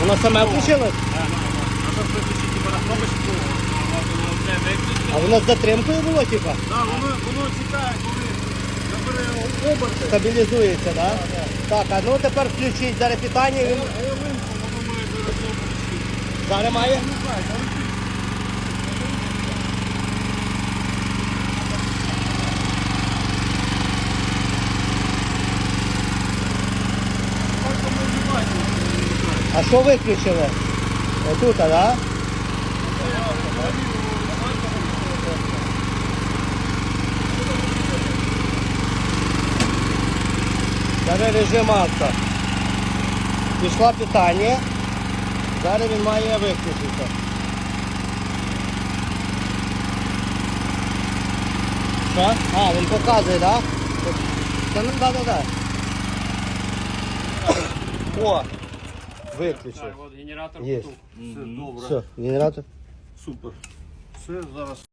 Воно саме включилось? Так, А щоб виключити типу, на воно все виключить. А воно з затримкою було, типа? Так, воно чекає, коли набере оберти. Стабілізується, так? Так, а ну тепер включіть зараз питання. Зараз має? Не знаю, А що виключили? Отут, а, да? Зараз режим авто. Пішла питання. Зараз він має виключити. Що? А, він показує, так? Да? Та ну да, да, да. О! Виключив. От генератор Є. Все добре. Все, генератор. Супер. Все, зараз